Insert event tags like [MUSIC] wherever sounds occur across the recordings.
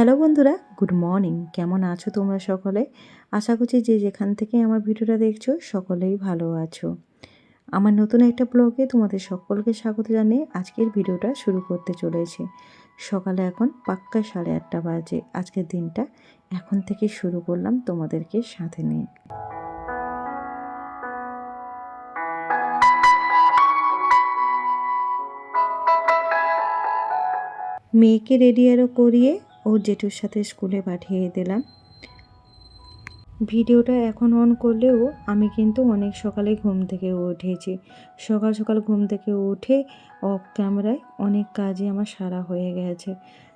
Hello বন্ধুরা, good morning. কেমন আছো তোমরা সকলে? আশা করছি যে যেখান থেকে আমার ভিডিওটা দেখছ সকলেই ভালো আছো। আমার নতুন একটা ব্লগে তোমাদের সকলকে স্বাগত জানিয়ে আজকের ভিডিওটা শুরু করতে চলেছি। সকালে এখন পাক্কা সাড়ে আটটা বাজে, আজকের দিনটা এখন থেকে শুরু করলাম তোমাদেরকে সাথে নিয়ে। মেয়েকে রেডি আরও করিয়ে ওর জেঠুর সাথে স্কুলে পাঠিয়ে দিলাম। ভিডিওটা এখন অন করলেও আমি কিন্তু অনেক সকালে ঘুম থেকে উঠেছি। সকাল সকাল ঘুম থেকে উঠে অফ ক্যামেরায় অনেক কাজই আমার সারা হয়ে গেছে।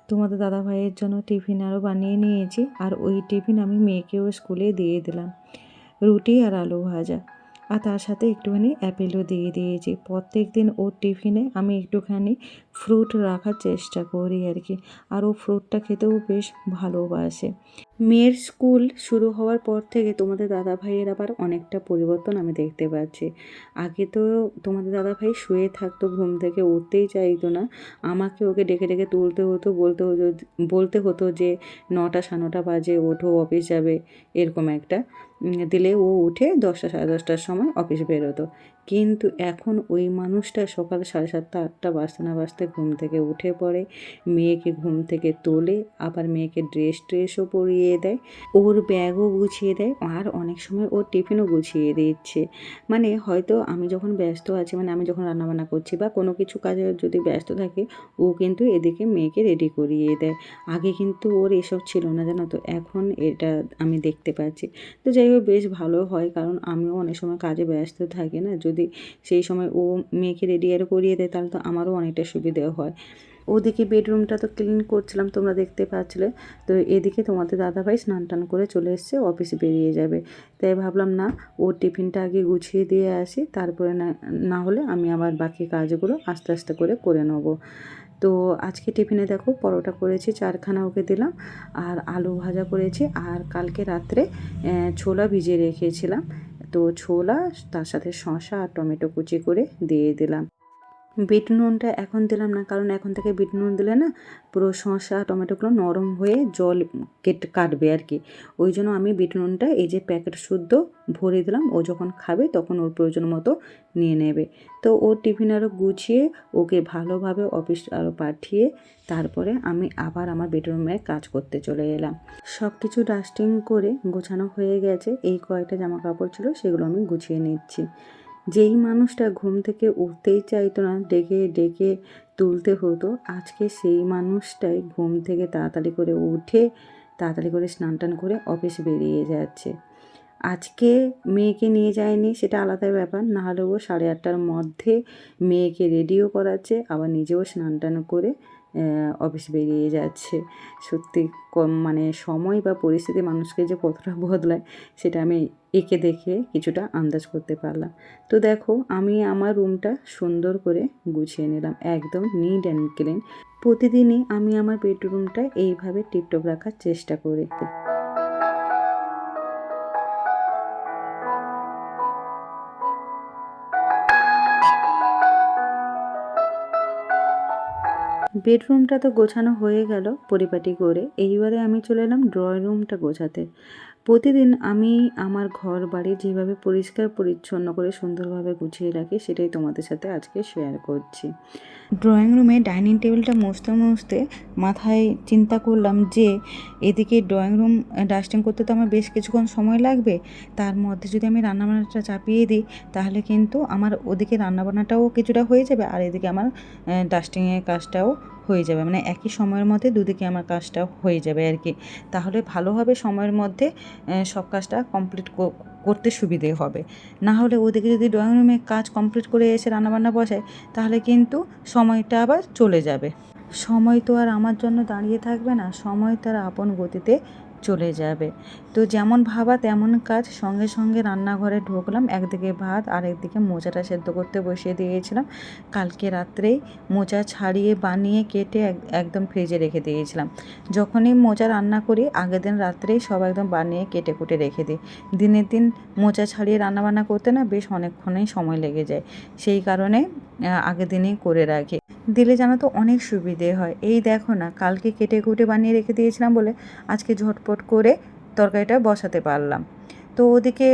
তোমাদের দাদা ভাইয়ের জন্য টিফিন আরও বানিয়ে নিয়েছি আর ওই টিফিন আমি মেয়েকেও স্কুলে দিয়ে দিলাম। রুটি আর আলু ভাজা। আর তার সাথে একটুখানি অ্যাপেলও দিয়ে দিয়েছি। প্রত্যেক দিন ওর টিফিনে আমি একটুখানি ফ্রুট রাখার চেষ্টা করি আর কি। আর ও ফ্রুটটা খেতেও বেশ ভালোবাসে। মেয়ের স্কুল শুরু হওয়ার পর থেকে তোমাদের দাদা ভাইয়ের আবার অনেকটা পরিবর্তন আমি দেখতে পাচ্ছি। আগে তো তোমাদের দাদা ভাই শুয়ে থাকতো, ঘুম থেকে উঠতেই চাইতো না। আমাকে ওকে ডেকে ডেকে তুলতে হতো, বলতে হতো বলতে হতো যে নটা সাড়ে নটা বাজে, ওঠো, অফিস যাবে, এরকম একটা। দিলে ও উঠে দশটা সাড়ে দশটার সময় অফিস বেরোতো। কিন্তু এখন ওই মানুষটা সকাল সাড়ে সাতটা, আটটা বাজতে না বাজতে ঘুম থেকে উঠে পড়ে, মেয়েকে ঘুম থেকে তোলে, আবার মেয়েকে ড্রেস ট্রেসও পরিয়ে দেয়, ওর ব্যাগও গুছিয়ে দেয়, আর অনেক সময় ওর টিফিনও গুছিয়ে দিচ্ছে। মানে হয়তো আমি যখন ব্যস্ত আছি মানে আমি যখন রান্নাবান্না করছি বা কোনো কিছু কাজে যদি ব্যস্ত থাকে, ও কিন্তু এদিকে মেয়েকে রেডি করিয়ে দেয়। আগে কিন্তু ওর এসব ছিল না, জানো তো? এখন এটা আমি দেখতে পাচ্ছি। তো যাই হোক বেশ ভালো হয়, কারণ আমিও অনেক সময় কাজে ব্যস্ত থাকি না। যদি সেই সময় ও মেয়েকে রেডি আরও করিয়ে দেয়, তাহলে তো আমারও অনেকটা সুবিধে হয়। ওদিকে বেডরুমটা তো ক্লিন করছিলাম, তোমরা দেখতে পাচ্ছিলে। তো এদিকে তোমাদের দাদাভাই স্নান টান করে চলে এসছে, অফিসে বেরিয়ে যাবে। তাই ভাবলাম, না, ওর টিফিনটা আগে গুছিয়ে দিয়ে আসি, তারপরে না না হলে আমি আবার বাকি কাজগুলো আস্তে আস্তে করে করে নেব। তো আজকে টিফিনে দেখো পরোটা করেছি, চারখানা ওকে দিলাম আর আলু ভাজা করেছি আর কালকে রাত্রে ছোলা ভিজিয়ে রেখেছিলাম। তো ছোলা, তার সাথে শশা আর টমেটো কুচি করে দিয়ে দিলাম। বিট নুনটা এখন দিলাম না, কারণ এখন থেকে বিট নুন দিলে না পুরো শসা, টমেটোগুলো নরম হয়ে জল কেটে কাটবে আর কি। ওই জন্য আমি বিট নুনটা এই যে প্যাকেট শুদ্ধ ভরে দিলাম, ও যখন খাবে তখন ওর প্রয়োজন মতো নিয়ে নেবে। তো ওর টিফিন আরও গুছিয়ে ওকে ভালোভাবে অফিস আরও পাঠিয়ে তারপরে আমি আবার আমার বেডরুমে কাজ করতে চলে এলাম। সব কিছু ডাস্টিং করে গোছানো হয়ে গেছে, এই কয়েকটা জামা কাপড় ছিল সেগুলো আমি গুছিয়ে নিচ্ছি। যেই মানুষটা ঘুম থেকে উঠতেই চাইতো না, ডেকে ডেকে তুলতে হতো, আজকে সেই মানুষটাই ঘুম থেকে তাড়াতাড়ি করে উঠে তাড়াতাড়ি করে স্নান টান করে অফিস বেরিয়ে যাচ্ছে। আজকে মেয়েকে নিয়ে যায়নি, সেটা আলাদা ব্যাপার, না হলেও সাড়ে আটটার মধ্যে মেয়েকে রেডিও করাচ্ছে, আবার নিজেও স্নান টান করে অফিস বেরিয়ে যাচ্ছে। সত্যি কম মানে সময় বা পরিস্থিতি মানুষকে যে কতটা [LAUGHS] বদলায়, সেটা আমি একে দেখে কিছুটা আন্দাজ করতে পারলাম। তো দেখো, আমি আমার রুমটা সুন্দর করে গুছিয়ে নিলাম, একদম নিট অ্যান্ড ক্লিন প্রতিদিনই আমি আমার বেডরুমটা এইভাবে টিপটপ রাখার চেষ্টা করি। বেডরুমটা তো গোছানো হয়ে গেল পরিপাটি করে। এইবারে আমি চলে এলাম ড্রয়িং রুমটা গোছাতে। প্রতিদিন আমি আমার ঘর বাড়ি যেভাবে পরিষ্কার, পরিচ্ছন্ন করে সুন্দরভাবে গুছিয়ে রাখি, সেটাই তোমাদের সাথে আজকে শেয়ার করছি। ড্রয়িং রুমে ডাইনিং টেবিলটা মুছতে মুছতে মাথায় চিন্তা করলাম যে, এদিকে ড্রয়িং রুম ডাস্টিং করতে তো আমার বেশ কিছুক্ষণ সময় লাগবে। তার মধ্যে যদি আমি রান্নাবান্নাটা চাপিয়ে দিই, তাহলে কিন্তু আমার ওদিকে রান্নাবান্নাটাও কিছুটা হয়ে যাবে, আর এদিকে আমার ডাস্টিংয়ের কাজটাও হয়ে যাবে। মানে একই সময়ের মধ্যে দুদিকে আমার কাজটা হয়ে যাবে আর কি। তাহলে ভালোভাবে সময়ের মধ্যে সব কাজটা কমপ্লিট করতে সুবিধে হবে। না হলে ওদিকে যদি ড্রয়িং রুমে কাজ কমপ্লিট করে এসে রান্নাবান্না বসায়, তাহলে কিন্তু সময়টা আবার চলে যাবে। সময় তো আর আমার জন্য দাঁড়িয়ে থাকবে না। সময় তার আপন গতিতে চলে যাবে। তো যেমন ভাবা, তেমন কাজ। সঙ্গে সঙ্গে রান্নাঘরে ঢুকলাম। একদিকে ভাত আর একদিকে মোচাটা সেদ্ধ করতে বসিয়ে দিয়েছিলাম। কালকে রাত্রেই মোচা ছাড়িয়ে, বানিয়ে, কেটে একদম ফ্রিজে রেখে দিয়েছিলাম। যখনই মোচা রান্না করি, আগের দিন রাত্রেই সব একদম বানিয়ে, কেটে কুটে রেখে দিই। দিনের দিন মোচা ছাড়িয়ে রান্নাবান্না করতে না বেশ অনেকক্ষণই সময় লেগে যায়। সেই কারণে আগের দিনেই করে রাখি। দিলে জানো তো অনেক সুবিধে হয়। এই দেখো না, কালকে কেটে কুটে বানিয়ে রেখে দিয়েছিলাম বলে আজকে ঝটপট করে তরকারিটা বসাতে পারলাম। তো ওদিকে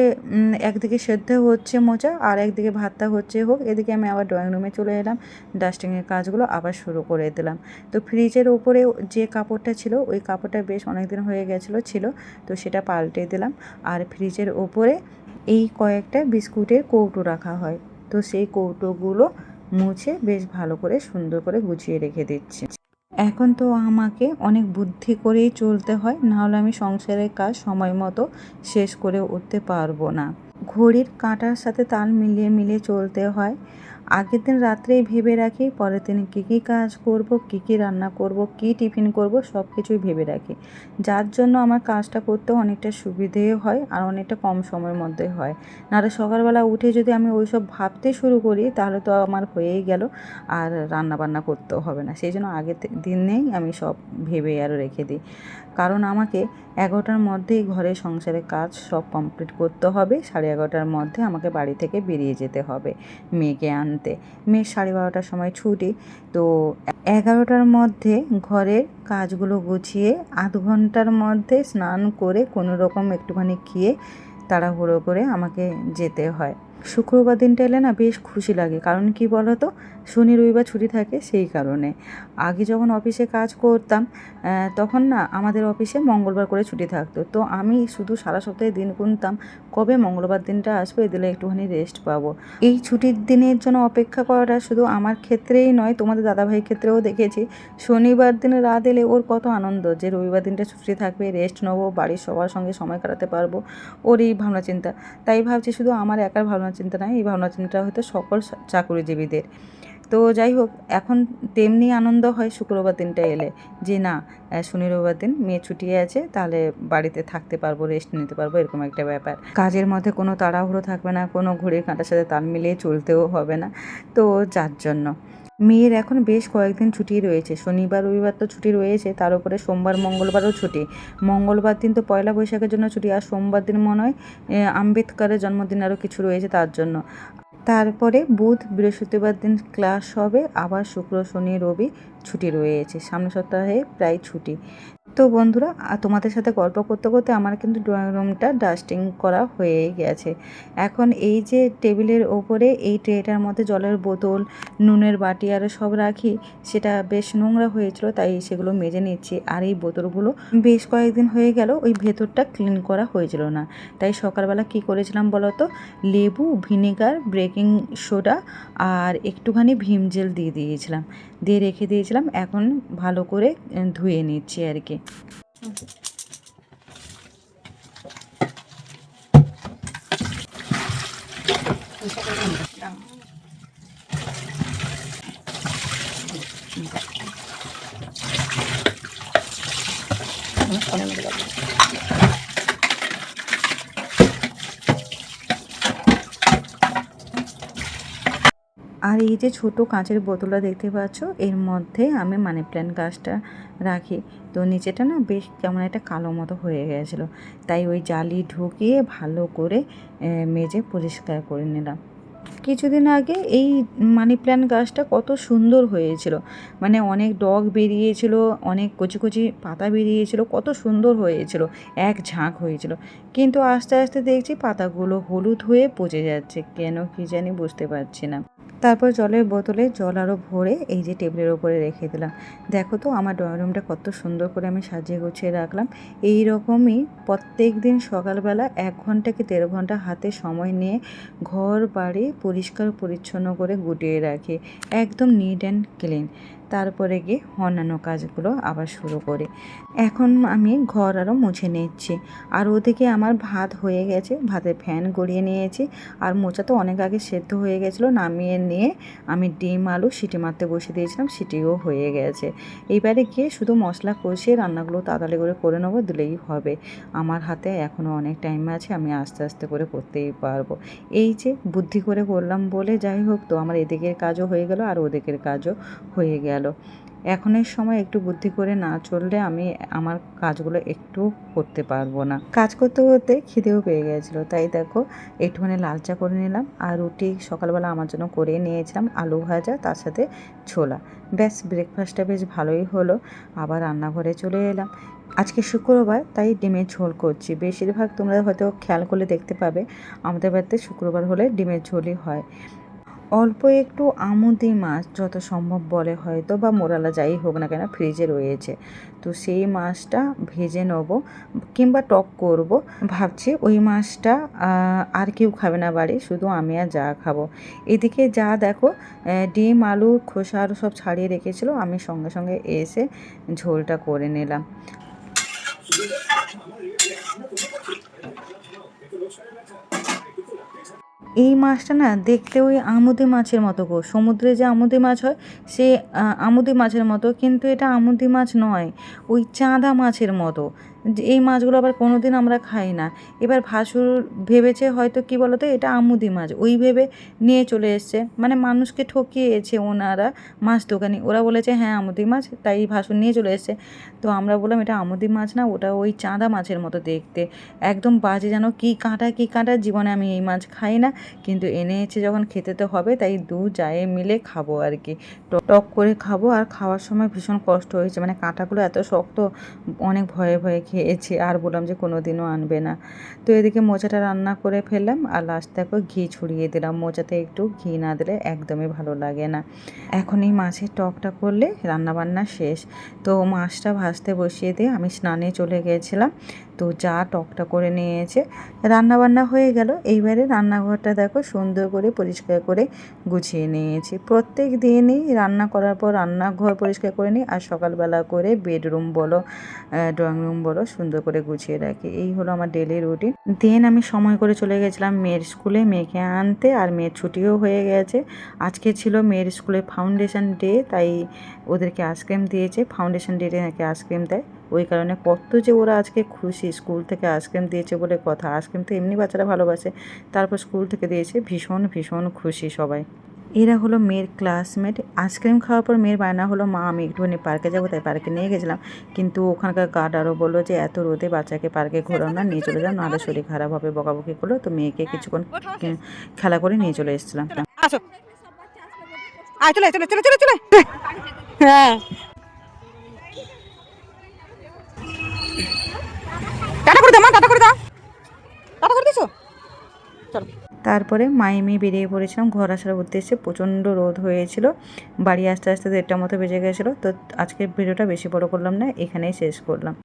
একদিকে সেদ্ধ হচ্ছে মোচা আর একদিকে ভাতটা হচ্ছে হোক। এদিকে আমি আবার ড্রয়িং রুমে চলে এলাম ডাস্টিংয়ের কাজগুলো আবার শুরু করে দিলাম। তো ফ্রিজের উপরে যে কাপড়টা ছিল, ওই কাপড়টা বেশ অনেক দিন হয়ে গেছিল, ছিল। তো সেটা পাল্টে দিলাম। আর ফ্রিজের ওপরে এই কয়েকটা বিস্কুটের কৌটো রাখা হয়। তো সেই কৌটোগুলো মুছে বেশ ভালো করে সুন্দর করে গুছিয়ে রেখে দিচ্ছি। এখন তো আমাকে অনেক বুদ্ধি করেই চলতে হয় নাহলে আমি সংসারের কাজ সময় মতো শেষ করে উঠতে পারব না। ঘড়ির কাঁটার সাথে তাল মিলিয়ে মিলিয়ে চলতে হয়। আগের দিন রাত্রেই ভেবে রাখি, পরের দিন কী কী কাজ করব, কী কী রান্না করব, কী টিফিন করব সব কিছুই ভেবে রাখি। যার জন্য আমার কাজটা করতেও অনেকটা সুবিধে হয় আর অনেকটা কম সময়ের মধ্যে হয়। নাহলে সকালবেলা উঠে যদি আমি ওই সব ভাবতে শুরু করি, তাহলে তো আমার হয়েই গেল আর রান্না বান্না করতেও হবে না। সেই জন্য আগের দিনেই আমি সব ভেবে আরও রেখে দিই। কারণ আমাকে এগারোটার মধ্যেই ঘরে সংসারের কাজ সব কমপ্লিট করতে হবে। সাড়ে এগারোটার মধ্যে আমাকে বাড়ি থেকে বেরিয়ে যেতে হবে। মেয়েকে আনতে। মেয়ের সাড়ে বারোটার সময় ছুটি। তো এগারোটার মধ্যে ঘরের কাজগুলো গুছিয়ে আধ ঘণ্টার মধ্যে স্নান করে কোনো রকম একটুখানি খেয়ে তাড়াহুড়ো করে আমাকে যেতে হয়। শুক্রবার দিনটা এলে না বেশ খুশি লাগে। কারণ কি বলো তো শনি, রবিবার ছুটি থাকে সেই কারণে। আগে যখন অফিসে কাজ করতাম তখন না আমাদের অফিসে মঙ্গলবার করে ছুটি থাকতো। তো আমি শুধু সারা সপ্তাহে দিন গুনতাম, কবে মঙ্গলবার দিনটা আসবে এই দিলে একটুখানি রেস্ট পাবো। এই ছুটির দিনের জন্য অপেক্ষা করাটা শুধু আমার ক্ষেত্রেই নয়, তোমাদের দাদাভাইয়ের ক্ষেত্রেও দেখেছি। শনিবার দিনে রাত এলে ওর কত আনন্দ যে রবিবার দিনটা ছুটি থাকবে রেস্ট নেব, বাড়ির সবার সঙ্গে সময় কাটাতে পারব, ওর এই ভাবনা চিন্তা। তাই ভাবছি শুধু আমার একার ভাবনা চিন্তা নাই, এই ভাবনা চিন্তা হয়তো সকল চাকরিজীবীদের। তো যাই হোক, এখন তেমনি আনন্দ হয় শুক্রবার দিনটা এলে যে না শনি রবিবার দিন মেয়ে ছুটি আছে, তাহলে বাড়িতে থাকতে পারব রেস্ট নিতে পারব, এরকম একটা ব্যাপার। কাজের মধ্যে কোনো তাড়াহুড়ো থাকবে না, কোনো ঘড়ির কাঁটার সাথে তাল মিলিয়ে চলতেও হবে না। তো যার জন্য। মেয়ের এখন বেশ কয়েকদিন ছুটি রয়েছে। শনিবার, রবিবার তো ছুটি রয়েছে, তার উপরে সোমবার, মঙ্গলবারও ছুটি। মঙ্গলবার দিন তো পয়লা বৈশাখের জন্য ছুটি, আর সোমবার দিন মনে হয় আম্বেদকারের জন্মদিন আরও কিছু রয়েছে তার জন্য। তারপরে বুধ, বৃহস্পতিবার দিন ক্লাস হবে, আবার শুক্র, শনি, রবি ছুটি রয়েছে। সামনের সপ্তাহে প্রায় ছুটি। তো বন্ধুরা তোমাদের সাথে গল্প করতে করতে আমার কিন্তু ড্রয়িং রুমটা ডাস্টিং করা হয়েই গেছে। এখন এই যে টেবিলের ওপরে এই ট্রেটার মধ্যে জলের বোতল, নুনের বাটি আরও সব রাখি, সেটা বেশ নোংরা হয়েছিল, তাই সেগুলো মেজে নিচ্ছি। আর এই বোতলগুলো বেশ কয়েকদিন হয়ে গেল, ওই ভেতরটা ক্লিন করা হয়েছিল না। তাই সকালবেলা কি করেছিলাম বলো তো লেবু, ভিনেগার, বেকিং সোডা আর একটুখানি ভীম জেল দিয়ে দিয়েছিলাম। দিয়ে রেখে দিয়েছিলাম, এখন ভালো করে ধুয়ে নিচ্ছি আর কি। আর এই যে ছোট কাঁচের বোতলটা দেখতে পাচ্ছ, এর মধ্যে আমি মানি প্ল্যান্ট গাছটা রাখি। তো নিচেটা না বেশ কেমন একটা কালো মতো হয়ে গেছিল। তাই ওই জালি ঢুকিয়ে ভালো করে মেজে পরিষ্কার করে নিলাম। কিছুদিন আগে এই মানি প্ল্যান্ট গাছটা কত সুন্দর হয়েছিল। মানে অনেক ডগ বেরিয়েছিল, অনেক কচি কচি পাতা বেরিয়েছিল, কত সুন্দর হয়েছিল, এক ঝাঁক হয়েছিল। কিন্তু আস্তে আস্তে দেখছি পাতাগুলো হলুদ হয়ে পচে যাচ্ছে, কেন কি জানি বুঝতে পারছি না। তারপর জলের বোতলে জল আরও ভরে এই যে টেবিলের ওপরে রেখে দিলাম। দেখো তো আমার ড্রয়িং রুমটা কত সুন্দর করে আমি সাজিয়ে গুছিয়ে রাখলাম। এই রকমই প্রত্যেক দিন সকালবেলা এক ঘণ্টা কি দেড় ঘণ্টা হাতে সময় নিয়ে ঘর বাড়ি পরিষ্কার পরিচ্ছন্ন করে গুটিয়ে রাখি। একদম নিট অ্যান্ড ক্লিন তারপরে গিয়ে অন্যান্য কাজগুলো আবার শুরু করি। এখন আমি ঘর আরও মুছে নিচ্ছি। আর ওদিকে আমার ভাত হয়ে গেছে, ভাতের ফ্যান গড়িয়ে নিয়েছি। আর মোচা তো অনেক আগে সেদ্ধ হয়ে গেছিল, নামিয়ে নিয়ে আমি ডিম, আলু, সিটি মারতে বসে দিয়েছিলাম, সিটিও হয়ে গেছে। এইবারে গিয়ে শুধু মশলা কষিয়ে রান্নাগুলো তাড়াতাড়ি করে করে নেব, দিলেই হবে। আমার হাতে এখনও অনেক টাইম আছে, আমি আস্তে আস্তে করে করতেই পারব। এই যে বুদ্ধি করে করলাম বলে যাই হোক, তো আমার এদিকের কাজও হয়ে গেল, আর ওদিকের কাজও হয়ে গেল। এখনের সময় একটু বুদ্ধি করে না চললে আমি আমার কাজগুলো একটু করতে পারব না। কাজ করতে করতে খিদেও পেয়ে গেছিল। তাই দেখো, একটুখানি লাল চা করে নিলাম আর রুটি সকালবেলা আমার জন্য করে নিয়েছিলাম আলু ভাজা, তার সাথে ছোলা। ব্যাস ব্রেকফাস্টটা বেশ ভালোই হলো। আবার রান্নাঘরে চলে এলাম। আজকে শুক্রবার, তাই ডিমের ঝোল করছি। বেশিরভাগ তোমরা হয়তো খেয়াল করলে দেখতে পাবে, আমাদের বাড়িতে শুক্রবার হলে ডিমের ঝোলই হয়। অল্প একটু আমুদি মাছ যত সম্ভব বলে হয়তো বা মোরালা যাই হোক না কেন ফ্রিজে রয়েছে। তো সেই মাছটা ভেজে নেব কিংবা টক করব। ভাবছি ওই মাছটা আর কেউ খাবে না বাড়ি, শুধু আমি আর যা খাব। এদিকে যা দেখো ডিম, আলু, খোসা আরও সব ছাড়িয়ে রেখেছিলো। আমি সঙ্গে সঙ্গে এসে ঝোলটা করে নিলাম। এই মাছটা না দেখতে ওই আমুদি মাছের মতো গো। সমুদ্রে যে আমুদি মাছ হয়, সে আমুদি মাছের মতো, কিন্তু এটা আমুদি মাছ নয়, ওই চাঁদা মাছের মতো। এই মাছগুলো আবার কোনো দিন আমরা খাই না। এবার ভাসুর ভেবেছে হয়তো কি বলতো, এটা আমুদি মাছ। ওই ভেবে নিয়ে চলে এসছে। মানে মানুষকে ঠকিয়েছে ওনারা মাছ দোকানি। ওরা বলেছে হ্যাঁ আমুদি মাছ। তাই ভাসুর নিয়ে চলে এসছে। তো আমরা বললাম, এটা আমুদি মাছ না, ওটা ওই চাঁদা মাছের মতো দেখতে। একদম বাজে যেন, কী কাঁটা কী কাঁটা, জীবনে আমি এই মাছ খাই না। কিন্তু এনেছে যখন খেতে তো হবে, তাই দু জায়ে মিলে খাব আর কি। টক করে খাব। আর খাওয়ার সময় ভীষণ কষ্ট হয়েছে। মানে কাঁটাগুলো এত শক্ত, অনেক ভয়ে ভয়ে খেয়েছি, আর বললাম যে কোনো দিনও আনবে না। তো এদিকে মোচাটা রান্না করে ফেললাম, আর লাস্ট দেখো ঘি ছড়িয়ে দিলাম। মোচাতে একটু ঘি না দিলে একদমই ভালো লাগে না। এখন এই মাছের টকটা করলে রান্নাবান্না শেষ। তো মাছটা ভাজতে বসিয়ে দিয়ে আমি স্নানে চলে গিয়েছিলাম তো যা টকটা করে নিয়েছে। রান্না বান্না হয়ে গেল। এইবারে রান্নাঘরটা দেখো সুন্দর করে পরিষ্কার করে গুছিয়ে নিয়েছি। প্রত্যেক দিনই রান্না করার পর রান্নাঘর পরিষ্কার করে নিই। আর সকালবেলা করে বেডরুম বলো ড্রয়িং রুম বলো সুন্দর করে গুছিয়ে রাখি। এই হলো আমার ডেলি রুটিন। দেন আমি সময় করে চলে গেছিলাম মেয়ের স্কুলে মেয়েকে আনতে। আর মেয়ের ছুটিও হয়ে গেছে। আজকে ছিল মেয়ের স্কুলে ফাউন্ডেশন ডে, তাই ওদেরকে আইসক্রিম দিয়েছে। ফাউন্ডেশন ডেতে নাকি আইসক্রিম দেয়। ওই কারণে কত যে ওরা আজকে খুশি স্কুল থেকে আইসক্রিম দিয়েছে বলে কথা। আইসক্রিম তো এমনি বাচ্চারা ভালোবাসে। তারপর স্কুল থেকে দিয়েছে ভীষণ ভীষণ খুশি সবাই। এরা হলো মেয়ের ক্লাসমেট আইসক্রিম খাওয়ার পর মেয়ের বায়না হলো মা আমি একটুখানি পার্কে যাব তাই পার্কে নিয়ে গেছিলাম। কিন্তু ওখানকার গার্ড আরও বলল যে এত রোদে বাচ্চাকে পার্কে ঘোরাও না নিয়ে চলে যাও নাহলে শরীর খারাপ হবে বকাবকি করল। তো মেয়েকে কিছুক্ষণ খেলা করে নিয়ে চলে এসেছিলাম। আসো। আয় চলে চলে চলে চলে চলে। হ্যাঁ। টাটা করে দাও মা করে দাও করে দিছো? তারপরে মাইমি বেরিয়ে পড়েছিলাম, ঘর আসার উদ্দেশ্যে প্রচণ্ড রোদ হয়েছিল। বাড়ি আসতে আসতে দেড়টা মতো বেজে গেছিল, তো আজকের ভিডিওটা বেশি বড় করলাম না, এখানেই শেষ করলাম।